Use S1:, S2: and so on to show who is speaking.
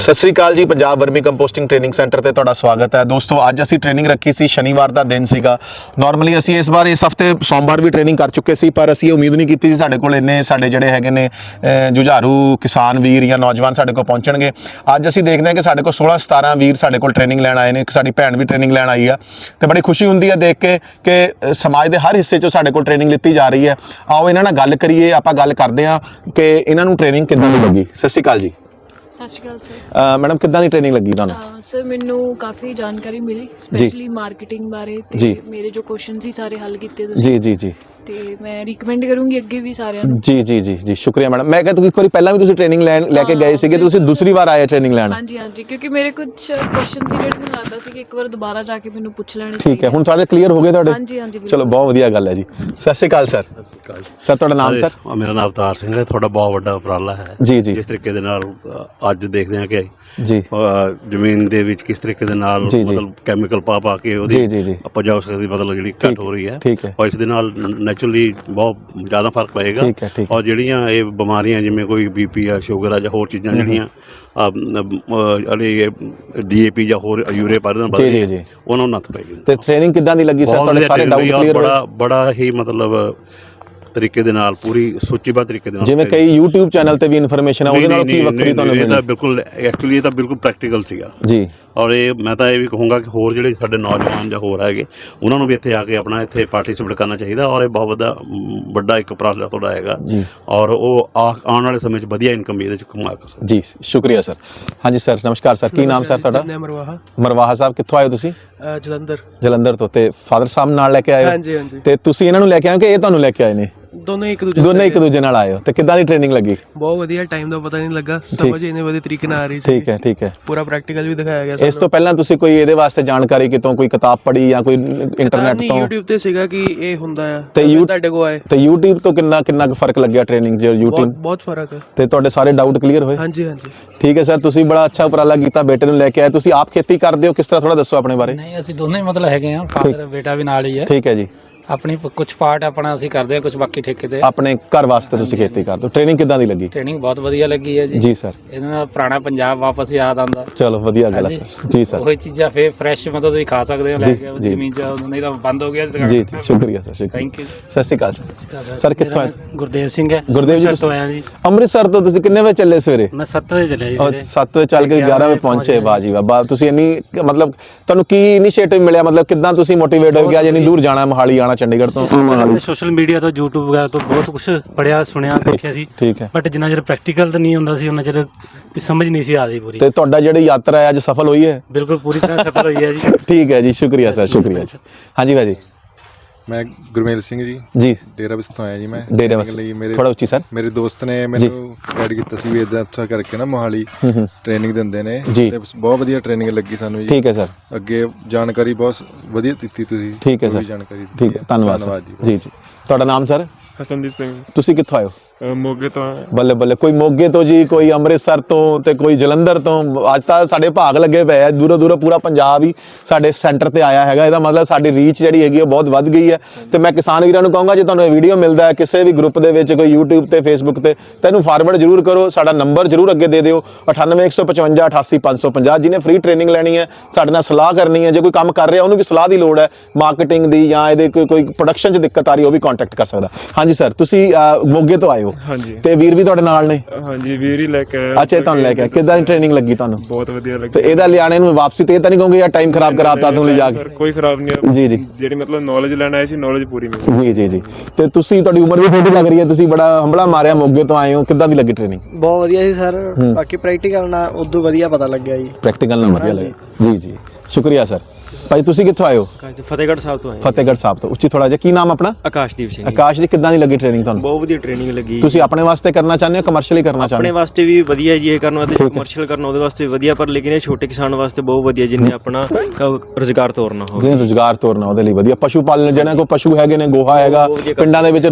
S1: ਸਤਿ ਸ੍ਰੀ ਅਕਾਲ ਜੀ, Punjab vermi composting training centre ਤੇ ਤੁਹਾਡਾ ਸਵਾਗਤ ਹੈ। ਦੋਸਤੋ, ਅੱਜ ਅਸੀਂ ਟ੍ਰੇਨਿੰਗ ਰੱਖੀ ਸੀ, ਸ਼ਨੀਵਾਰ ਦਾ ਦਿਨ ਸੀਗਾ। ਨਾਰਮਲੀ ਅਸੀਂ ਇਸ ਵਾਰ ਇਸ ਹਫ਼ਤੇ ਸੋਮਵਾਰ ਵੀ ਟ੍ਰੇਨਿੰਗ ਕਰ ਚੁੱਕੇ ਸੀ, ਪਰ ਅਸੀਂ ਉਮੀਦ ਨਹੀਂ ਕੀਤੀ ਸੀ ਸਾਡੇ ਕੋਲ ਇੰਨੇ ਸਾਡੇ ਜਿਹੜੇ ਹੈਗੇ ਨੇ ਜੁਝਾਰੂ ਕਿਸਾਨ ਵੀਰ ਜਾਂ ਨੌਜਵਾਨ ਸਾਡੇ ਕੋਲ ਪਹੁੰਚਣਗੇ। ਅੱਜ ਅਸੀਂ ਦੇਖਦੇ ਹਾਂ ਕਿ ਸਾਡੇ ਕੋਲ 16 17 ਵੀਰ ਸਾਡੇ ਕੋਲ ਟ੍ਰੇਨਿੰਗ ਲੈਣ ਆਏ ਨੇ, ਇੱਕ ਸਾਡੀ ਭੈਣ ਵੀ ਟ੍ਰੇਨਿੰਗ ਲੈਣ ਆਈ ਆ। ਤੇ ਬੜੀ ਖੁਸ਼ੀ ਹੁੰਦੀ ਹੈ ਦੇਖ ਕੇ ਕਿ ਸਮਾਜ ਦੇ ਹਰ ਹਿੱਸੇ 'ਚੋਂ ਸਾਡੇ ਕੋਲ ਟ੍ਰੇਨਿੰਗ ਲਿੱਤੀ ਜਾ ਰਹੀ ਹੈ। ਆਓ ਇਹਨਾਂ ਨਾਲ ਗੱਲ ਕਰੀਏ, ਆਪਾਂ ਗੱਲ ਕਰਦੇ ਹਾਂ ਕਿ ਇਹਨਾਂ ਨੂੰ ਟ੍ਰੇਨਿੰਗ ਕਿੱਦਾਂ ਦੀ ਲੱਗੀ। ਸਤਿ ਸ਼੍ਰੀ ਅਕਾਲ ਜੀ।
S2: ਸਤਿ ਸ਼੍ਰੀ ਅਕਾਲ ਸਰ।
S1: ਅ, ਮੈਡਮ ਕਿੱਦਾਂ ਦੀ ਟ੍ਰੇਨਿੰਗ ਲੱਗੀ ਤੁਹਾਨੂੰ?
S2: ਸਰ ਮੈਨੂੰ ਕਾਫੀ ਜਾਣਕਾਰੀ ਮਿਲੀ ਸਪੈਸ਼ਲੀ ਮਾਰਕੀਟਿੰਗ ਬਾਰੇ। ਤੇ ਮੇਰੇ ਜੋ ਕੁਐਸਚਨ ਸੀ ਸਾਰੇ ਹੱਲ ਕੀਤੇ ਤੁਸੀਂ।
S1: ਜੀ ਜੀ ਜੀ।
S2: ਤੇ ਮੈਂ ਰეკਮੈਂਡ ਕਰੂੰਗੀ ਅੱਗੇ ਵੀ ਸਾਰਿਆਂ ਨੂੰ।
S1: ਜੀ ਜੀ ਜੀ ਜੀ ਸ਼ੁਕਰੀਆ ਮੈਡਮ। ਮੈਂ ਕਿਹਾ ਤੁਸੀਂ ਇੱਕ ਵਾਰੀ ਪਹਿਲਾਂ ਵੀ ਤੁਸੀਂ ਟ੍ਰੇਨਿੰਗ ਲੈਣ ਲੈ ਕੇ ਗਏ ਸੀਗੇ ਤੁਸੀਂ ਦੂਸਰੀ ਵਾਰ ਆਏ ਟ੍ਰੇਨਿੰਗ ਲੈਣ।
S2: ਹਾਂਜੀ ਹਾਂਜੀ ਕਿਉਂਕਿ ਮੇਰੇ ਕੁਝ ਕੁਐਸਚਨ ਸੀ ਜਿਹੜੇ ਮੈਨੂੰ ਲੱਗਦਾ ਸੀ ਕਿ ਇੱਕ ਵਾਰ ਦੁਬਾਰਾ ਜਾ ਕੇ ਮੈਨੂੰ ਪੁੱਛ ਲੈਣੇ
S1: ਠੀਕ ਹੈ ਹੁਣ ਤੁਹਾਡੇ ਕਲੀਅਰ ਹੋ ਗਏ ਤੁਹਾਡੇ?
S2: ਹਾਂਜੀ ਹਾਂਜੀ।
S1: ਚਲੋ ਬਹੁਤ ਵਧੀਆ ਗੱਲ ਹੈ ਜੀ। ਸਤਿ ਸ਼੍ਰੀ ਅਕਾਲ ਸਰ। ਸਰ ਤੁਹਾਡਾ ਨਾਮ ਸਰ?
S3: ਮੇਰਾ ਨਾਮ ਅਵਤਾਰ ਸਿੰਘ ਹੈ। ਤੁਹਾਡਾ ਬਹੁਤ ਵੱਡਾ ਉਪਰਾਲਾ ਹੈ।
S1: ਜੀ ਜੀ।
S3: ਜਿਸ ਤਰੀਕੇ ਦੇ ਨਾਲ ਅੱਜ ਦੇਖਦੇ ਹਾਂ ਕਿ
S1: ਜੀ
S3: ਜ਼ਮੀਨ ਦੇ ਵਿੱਚ ਕਿਸ ਤਰੀਕੇ ਦੇ ਨਾਲ। ਮਤਲਬ ਕੈਮੀਕਲ ਪਾ ਪਾ ਕੇ ਉਹਦੀ। ਉਪਜਾਊ ਸ਼ਕਤੀ ਮਤਲਬ ਜਿਹੜੀ ਘੱਟ ਹੋ ਰਹੀ ਹੈ। ਔਰ ਇਸ ਦੇ ਨਾਲ ਨੈਚੁਰਲੀ ਬਹੁਤ ਜ਼ਿਆਦਾ ਫ਼ਰਕ ਪਏਗਾ। ਔਰ ਜਿਹੜੀਆਂ ਇਹ ਬਿਮਾਰੀਆਂ ਜਿਵੇਂ ਕੋਈ ਬੀਪੀ ਆ ਸ਼ੂਗਰ ਆ ਜਾਂ ਹੋਰ ਚੀਜ਼ਾਂ ਜਿਹੜੀਆਂ ਅਲੇ ਡੀਏਪੀ ਜਾਂ ਹੋਰ ਯੂਰੇ ਪਰ
S1: ਜੀ, ਜੀ, ਜੀ।
S3: ਉਹਨਾਂ ਨੂੰ ਨੱਥ ਪਏਗੀ
S1: ਤੇ ਟ੍ਰੇਨਿੰਗ ਕਿੱਦਾਂ ਦੀ ਲੱਗੀ ਸਰ ਤੁਹਾਡੇ ਸਾਰੇ ਡਾਊਟ ਕਲੀਅਰ ਹੋਏ
S3: ਬੜਾ ਬੜਾ ਹੀ ਮਤਲਬ ਤਰੀਕੇ ਦੇ ਨਾਲ ਪੂਰੀ ਸੂਚੀਬੱਧ ਤਰੀਕੇ ਦੇ ਨਾਲ
S1: ਜਿਵੇਂ ਕਈ YouTube ਚੈਨਲ ਤੇ ਵੀ ਇਨਫੋਰਮੇਸ਼ਨ ਹੈ ਉਹਦੇ ਨਾਲ ਕੀ ਵੱਖਰੀ ਤੁਹਾਨੂੰ
S3: ਇਹ ਤਾਂ
S1: ਮਿਲੀ?
S3: ਬਿਲਕੁਲ ਐਕਚੁਅਲੀ ਇਹ ਤਾਂ ਬਿਲਕੁਲ ਪ੍ਰੈਕਟੀਕਲ ਸੀਗਾ।
S1: ਜੀ।
S3: ਔਰ ਇਹ ਮੈਂ ਤਾਂ ਇਹ ਵੀ ਕਹੂੰਗਾ ਕਿ ਹੋਰ ਜਿਹੜੇ ਸਾਡੇ ਨੌਜਵਾਨ ਜਾਂ ਹੋਰ ਹੈਗੇ ਉਹਨਾਂ ਨੂੰ ਵੀ ਇੱਥੇ ਆ ਕੇ ਆਪਣਾ ਇੱਥੇ ਪਾਰਟਿਸਿਪੇਟ ਕਰਨਾ ਚਾਹੀਦਾ ਔਰ ਇਹ ਬਹੁਤ ਵੱਡਾ ਵੱਡਾ ਇੱਕ ਉਪਰਾਲਾ ਤੁਹਾਡਾ ਹੈਗਾ।
S1: ਜੀ।
S3: ਔਰ ਉਹ ਆ- ਆਉਣ ਵਾਲੇ ਸਮੇਂ 'ਚ ਵਧੀਆ ਇਨਕਮ ਵੀ ਇਹਦੇ 'ਚ ਕਮਾ ਸਕਦੇ।
S1: ਜੀ ਸ਼ੁਕਰੀਆ ਸਰ। ਹਾਂਜੀ ਸਰ ਨਮਸਕਾਰ ਸਰ। ਕੀ ਨਾਮ ਸਰ ਤੁਹਾਡਾ?
S4: ਮਰਵਾਹਾ?
S1: ਮਰਵਾਹਾ ਸਾਹਿਬ ਕਿੱਥੋਂ ਆਏ ਹੋ ਤੁਸੀਂ?
S4: ਜਲੰਧਰ।
S1: ਜਲੰਧਰ ਤੋਂ ਤੇ ਫਾਦਰ ਸਾਹਿਬ ਨਾਲ ਲੈ ਕੇ ਆਏ ਹੋ?
S4: ਹਾਂਜੀ ਹਾਂਜੀ।
S1: ਤੇ ਤੁਸੀਂ ਇਹਨਾਂ ਨੂੰ ਲੈ ਕੇ ਆਏ ਕਿ ਇਹ ਤੁਹਾਨੂੰ ਲੈ ਕੇ ਆਏ ਨੇ?
S4: ਦੋਨੋਂ ਇੱਕ ਦੂਜੇ
S1: ਦੋਨੇ ਇੱਕ ਦੂਜੇ ਨਾਲ ਆਏ ਹੋ ਤੇ ਕਿੱਦਾਂ ਦੀ ਟ੍ਰੇਨਿੰਗ ਲੱਗੀ?
S4: ਬਹੁਤ ਵਧੀਆ ਟਾਈਮ ਦਾ ਪਤਾ ਨਹੀਂ ਲੱਗਾ। ਸਮਝ ਇਹਨੇ ਵਧੀਆ ਤਰੀਕੇ ਨਾਲ ਆ ਰਹੀ ਸੀ।
S1: ਠੀਕ ਹੈ ਠੀਕ ਹੈ।
S4: ਪੂਰਾ ਪ੍ਰੈਕਟੀਕਲ ਵੀ ਦਿਖਾਇਆ ਗਿਆ
S1: ਇਸ ਤੋਂ ਪਹਿਲਾਂ ਤੁਸੀਂ ਕੋਈ ਇਹਦੇ ਵਾਸਤੇ ਜਾਣਕਾਰੀ ਕਿਤੋਂ ਕੋਈ ਕਿਤਾਬ ਪੜ੍ਹੀ ਜਾਂ ਕੋਈ ਇੰਟਰਨੈਟ
S4: ਨਹੀਂ
S1: ਤੋਂ?
S4: YouTube ਤੇ ਸੀਗਾ ਕਿ ਇਹ ਹੁੰਦਾ ਆ।
S1: ਤੇ
S4: ਤੁਹਾਡੇ ਕੋ ਆਏ।
S1: ਤੇ YouTube ਤੋਂ ਕਿੰਨਾ ਕਿੰਨਾ ਕੁ ਫ਼ਰਕ ਲੱਗਿਆ ਟ੍ਰੇਨਿੰਗ ਜੇ YouTube?
S4: ਬਹੁਤ ਫ਼ਰਕ। ਹੈ
S1: ਤੇ ਤੁਹਾਡੇ ਸਾਰੇ ਡਾਊਟ ਕਲੀਅਰ ਹੋਏ?
S4: ਹਾਂਜੀ ਹਾਂਜੀ।
S1: ਠੀਕ ਹੈ ਸਰ ਤੁਸੀਂ ਬੜਾ ਅੱਛਾ ਉਪਰਾਲਾ ਕੀਤਾ ਬੇਟੇ ਨੂੰ ਲੈ ਕੇ ਆਏ। ਤੁਸੀਂ ਆਪ ਖੇਤੀ ਕਰਦੇ ਹੋ ਕਿਸ ਤਰ੍ਹਾਂ ਥੋੜਾ ਦੱਸੋ ਆਪਣੇ ਬਾਰੇ?
S5: ਨਹੀਂ ਅਸੀਂ ਦੋਨੇ ਹੀ ਮਤਲਬ ਹੈਗੇ ਆ ਫਾਦਰ ਬੇਟਾ ਵੀ ਨਾਲ ਹੀ ਹੈ।
S1: ਠੀਕ ਹੈ ਜੀ।
S5: ਆਪਣੀ ਕੁਝ ਪਾਰਟ ਆਪਣਾ ਅਸੀਂ ਕਰਦੇ ਆ ਕੁਝ ਬਾਕੀ ਠੇਕੇ ਤੇ।
S1: ਆਪਣੇ ਘਰ ਵਾਸਤੇ ਤੁਸੀਂ ਖੇਤੀ ਕਰਦੇ ਹੋ। ਟ੍ਰੇਨਿੰਗ ਕਿੱਦਾਂ ਦੀ ਲੱਗੀ?
S5: ਟ੍ਰੇਨਿੰਗ ਬਹੁਤ ਵਧੀਆ ਲੱਗੀ ਹੈ ਜੀ।
S1: ਜੀ ਸਰ
S5: ਇਹਦੇ ਨਾਲ ਪੁਰਾਣਾ ਪੰਜਾਬ ਵਾਪਸ ਯਾਦ ਆਉਂਦਾ।
S1: ਚਲੋ ਵਧੀਆ ਗੱਲ ਹੈ ਸਰ ਜੀ ਸਰ
S5: ਉਹੀ ਚੀਜ਼ਾਂ ਫੇਰ ਫਰੈਸ਼ ਮਤਲਬ ਤੁਸੀਂ ਖਾ ਸਕਦੇ ਹੋ ਲੈ
S1: ਜੀ,
S5: ਕੇ
S1: ਜੀ।
S5: ਜ਼ਮੀਨ 'ਚ ਨਹੀਂ ਤਾਂ ਬੰਦ ਹੋ ਗਿਆ
S1: ਜੀ ਜੀ ਸ਼ੁਕਰੀਆ ਸਰ ਸ਼ੁਕਰੀਆ।
S5: ਥੈਂਕ ਯੂ
S1: ਸਤਿ ਸ਼੍ਰੀ ਅਕਾਲ ਸਰ ਸਰ ਕਿੱਥੋਂ ਆਏ?
S6: ਗੁਰਦੇਵ ਸਿੰਘ ਹੈ।
S1: ਗੁਰਦੇਵ ਜੀ
S6: ਅੰਮ੍ਰਿਤਸਰ ਤੋਂ ਆਇਆ ਜੀ।
S1: ਅੰਮ੍ਰਿਤਸਰ ਤੋਂ ਤੁਸੀਂ ਕਿੰਨੇ ਵਜੇ ਚੱਲੇ ਸਵੇਰੇ?
S6: ਮੈਂ 7 ਵਜੇ ਚੱਲਿਆ ਜੀ
S1: ਔਰ
S6: ਸਵੇਰੇ।
S1: 7 ਵਜੇ ਚੱਲ ਕੇ 11 ਵਜੇ ਪਹੁੰਚੇ ਬਾਜੀ ਵਾਹ ਤੁਸੀਂ ਇੰਨੀ ਮਤਲਬ ਤੁਹਾਨੂੰ ਕੀ ਇਨੀਸ਼ੀਏਟਿਵ ਮਿਲਿਆ? ਮਤਲਬ ਕਿੱਦਾਂ ਤੁਸੀਂ ਮੋਟੀਵੇਟ ਹੋ ਗਿਆ ਇੰਨੀ ਦੂਰ ਜਾਣਾ ਮੋਹਾਲੀ ਆਣਾ ਚੰਡੀਗੜ੍ਹ ਤੋਂ।
S6: ਮੈਂ ਸੋਸ਼ਲ ਮੀਡੀਆ ਤੋਂ YouTube ਵਗੈਰਾ ਤੋਂ ਬਹੁਤ ਕੁਝ ਪੜਿਆ ਸੁਣਿਆ ਦੇਖਿਆ ਸੀ।
S1: ਠੀਕ ਹੈ।
S6: ਬਟ ਜਿੰਨਾ ਚਿਰ ਪ੍ਰੈਕਟੀਕਲ ਤਾਂ ਨਹੀਂ ਹੁੰਦਾ ਸੀ ਉਹਨਾਂ ਚਿਰ ਵੀ ਸਮਝ ਨਹੀਂ ਸੀ ਆਦੀ ਪੂਰੀ।
S1: ਤੇ ਤੁਹਾਡਾ ਜਿਹੜੀ ਯਾਤਰਾ ਹੈ ਅੱਜ ਸਫਲ ਹੋਈ ਹੈ?
S6: ਬਿਲਕੁਲ ਪੂਰੀ ਤਰ੍ਹਾਂ ਸਫਲ ਹੋਈ ਹੈ ਜੀ।
S1: ਠੀਕ ਹੈ ਜੀ ਸ਼ੁਕਰੀਆ ਸਰ ਸ਼ੁਕਰੀਆ ਜੀ। ਹਾਂਜੀ ਭਾਜੀ।
S7: ਮੈਂ ਗੁਰਮੇਲ ਸਿੰਘ ਜੀ।
S1: ਜੀ।
S7: ਡੇਰਾ ਬਸਤ ਤੋਂ ਆਇਆ ਜੀ ਮੈਂ।
S1: ਡੇਰੇ
S7: training ਲਈ ਮੇਰੇ
S1: ਥੋੜਾ ਉੱਚੀ ਸਰ।
S7: ਮੇਰੇ ਦੋਸਤ ਨੇ ਮੈਨੂੰ ਗਾਈਡ ਕੀਤਾ ਸੀ ਵੀ ਇਦਾਂ ਅੱਛਾ ਕਰਕੇ ਨਾ ਮੋਹਾਲੀ ਟ੍ਰੇਨਿੰਗ ਦਿੰਦੇ ਨੇ। ਤੇ ਬਹੁਤ ਵਧੀਆ ਟ੍ਰੇਨਿੰਗ ਲੱਗੀ ਸਾਨੂੰ ਜੀ।
S1: ਠੀਕ ਹੈ ਸਰ।
S7: ਅੱਗੇ ਜਾਣਕਾਰੀ ਬਹੁਤ ਵਧੀਆ ਦਿੱਤੀ ਤੁਸੀਂ।
S1: ਠੀਕ ਹੈ ਸਰ।
S7: ਜਾਣਕਾਰੀ ਦਿੱਤੀ
S1: ਠੀਕ ਹੈ। ਧੰਨਵਾਦ
S7: ਜੀ
S1: ਜੀ। ਤੁਹਾਡਾ ਨਾਮ ਸਰ?
S8: ਹਸਨਦੀਪ ਸਿੰਘ।
S1: ਤੁਸੀਂ ਕਿੱਥੋਂ ਆਏ ਹੋ?
S8: ਮੋਗੇ ਤੋਂ ਆਇਆ।
S1: ਬੱਲੇ ਬੱਲੇ, ਕੋਈ ਮੋਗੇ ਤੋਂ ਜੀ, ਕੋਈ ਅੰਮ੍ਰਿਤਸਰ ਤੋਂ ਤੇ ਕੋਈ ਜਲੰਧਰ ਤੋਂ। ਅੱਜ ਤਾਂ ਸਾਡੇ ਭਾਗ ਲੱਗੇ ਪਏ ਆ, ਦੂਰੋਂ ਦੂਰੋਂ ਪੂਰਾ ਪੰਜਾਬ ਹੀ ਸਾਡੇ ਸੈਂਟਰ ਤੇ ਆਇਆ ਹੈਗਾ। ਇਹਦਾ ਮਤਲਬ ਸਾਡੀ ਰੀਚ ਜਿਹੜੀ ਹੈਗੀ ਉਹ ਬਹੁਤ ਵੱਧ ਗਈ ਹੈ। ਤੇ ਮੈਂ ਕਿਸਾਨ ਵੀਰਾਂ ਨੂੰ ਕਹਾਂਗਾ, ਜੇ ਤੁਹਾਨੂੰ ਇਹ ਵੀਡੀਓ ਮਿਲਦਾ ਹੈ, ਕਿਸੇ ਵੀ ਗਰੁੱਪ ਦੇ ਵਿੱਚ, ਕੋਈ YouTube ਤੇ, Facebook ਤੇ ਤੈਨੂੰ ਫਾਰਵਰਡ ਜ਼ਰੂਰ ਕਰੋ। ਸਾਡਾ ਨੰਬਰ ਜ਼ਰੂਰ ਅੱਗੇ ਦੇ ਦਿਓ। 98155 88550 ਜਿਹਨੇ ਫ੍ਰੀ ਟ੍ਰੇਨਿੰਗ ਲੈਣੀ ਹੈ, ਸਾਡੇ ਨਾਲ ਸਲਾਹ ਕਰਨੀ ਹੈ। ਜੇ ਕੋਈ ਕੰਮ ਕਰ ਰਿਹਾ, ਉਹਨੂੰ ਵੀ ਸਲਾਹ ਦੀ ਲੋੜ ਹੈ ਮਾਰਕੀਟਿੰਗ ਦੀ ਜਾਂ ਇਹਦੇ ਕੋਈ ਕੋਈ ਪ੍ਰੋਡਕਸ਼ਨ 'ਚ ਦਿੱਕਤ ਆ ਰਹੀ, ਉਹ ਵੀ ਕੰਟੈਕਟ ਕਰ ਸਕਦਾ। ਹਾਂਜੀ ਸਰ ਤੁਸੀਂ ਮੋਗੇ ਤੋਂ ਆਏ ਹੋ।
S8: ਹਾਂਜੀ।
S1: ਤੇ ਵੀਰ ਵੀ ਤੁਹਾਡੇ ਨਾਲ ਨੇ?
S8: ਹਾਂਜੀ ਵੀਰ ਹੀ ਲੈ ਕੇ ਆਇਆ।
S1: ਅੱਛਾ ਇਹ ਤੁਹਾਨੂੰ ਲੈ ਕੇ। ਕਿੱਦਾਂ ਦੀ ਟ੍ਰੇਨਿੰਗ ਲੱਗੀ ਤੁਹਾਨੂੰ?
S8: ਬਹੁਤ ਵਧੀਆ
S1: ਤੇ
S8: ਲੱਗੀ
S1: ਇਹਦਾ ਲਿਆਣੇ ਨੂੰ ਵਾਪਸੀ ਤੇ ਇਹ ਤਾਂ ਨਹੀਂ ਕਹੋਗੇ ਯਾਰ ਟਾਈਮ ਖਰਾਬ ਕਰਾਤਾ ਤੂੰ ਲੈ ਜਾ
S8: ਸਰ
S1: ਕੇ?
S8: ਕੋਈ ਖਰਾਬ ਨਹੀਂ
S1: ਜੀ, ਜੀ।
S8: ਜਿਹੜੀ ਮਤਲਬ ਨੌਲੇਜ ਲੈਣ ਆਏ ਸੀ ਨੌਲੇਜ ਪੂਰੀ ਮਿਲੀ।
S1: ਜੀ ਜੀ ਜੀ। ਤੇ ਤੁਸੀਂ ਤੁਹਾਡੀ ਉਮਰ ਵੀ ਛੋਟੀ ਲੱਗ ਰਹੀ ਹੈ? ਤੁਸੀਂ ਬੜਾ ਹੰਬਲਾ ਮਾਰਿਆ ਮੋਗੇ ਤੋਂ ਆਏ ਹੋ। ਕਿੱਦਾਂ ਦੀ ਲੱਗੀ ਟ੍ਰੇਨਿੰਗ
S9: ਬਹੁਤ ਵਧੀਆ ਸੀ ਸਰ। ਬਾਕੀ ਪ੍ਰੈਕਟੀਕਲ ਨਾਲ ਉਦੋਂ ਵਧੀਆ ਪਤਾ ਲੱਗਿਆ ਜੀ।
S1: ਪ੍ਰੈਕਟੀਕਲ ਨਾਲ ਵਧੀਆ ਲੱਗਿਆ। ਜੀ ਜੀ। ਸ਼ੁਕਰੀਆ ਸਰ। ਭਾਈ ਤੁਸੀਂ ਕਿੱਥੋਂ ਆਏ ਹੋ?
S9: ਫਤਿਹਗੜ੍ਹ ਸਾਹਿਬ ਤੋਂ ਆਏ
S1: ਫਤਿਹਗੜ੍ਹ ਸਾਹਿਬ ਤੋਂ। ਉੱਚੀ ਥੋੜਾ ਜਿਹਾ ਕੀ ਨਾਮ ਆਪਣਾ?
S9: ਆਕਾਸ਼ਦੀਪ ਸਿੰਘ
S1: ਆਕਾਸ਼ ਦੀ ਕਿੱਦਾਂ ਦੀ ਲੱਗੀ ਟ੍ਰੇਨਿੰਗ ਤੁਹਾਨੂੰ?
S9: ਬਹੁਤ ਵਧੀਆ ਟ੍ਰੇਨਿੰਗ ਲੱਗੀ
S1: ਤੁਸੀਂ ਆਪਣੇ ਵਾਸਤੇ ਕਰਨਾ ਚਾਹੁੰਦੇ ਹੋ ਕਮਰਸ਼ੀਅਲੀ ਕਰਨਾ ਚਾਹੁੰਦੇ
S9: ਆਪਣੇ ਵਾਸਤੇ ਵੀ ਵਧੀਆ ਜੀ ਇਹ ਕਰਨ ਵਾਸਤੇ ਕਮਰਸ਼ੀਅਲ ਕਰਨ ਉਹਦੇ ਵਾਸਤੇ ਵੀ ਵਧੀਆ ਪਰ ਲੇਕਿਨ ਇਹ ਛੋਟੇ ਕਿਸਾਨ ਵਾਸਤੇ ਬਹੁਤ ਵਧੀਆ ਜਿੰਨੇ ਆਪਣਾ ਰੋਜ਼ਗਾਰ ਤੋਰਨਾ ਹੋਵੇ।
S1: ਜਿਹਨੇ ਰੋਜ਼ਗਾਰ ਤੋਰਨਾ ਉਹਦੇ ਲਈ ਵਧੀਆ। ਪਸ਼ੂ ਪਾਲਣ ਜਿਹਨਾਂ ਕੋ ਪਸ਼ੂ ਹੈਗੇ ਨੇ ਗੋਹਾ ਹੈਗਾ ਪਿੰਡਾਂ ਦੇ ਵਿੱਚ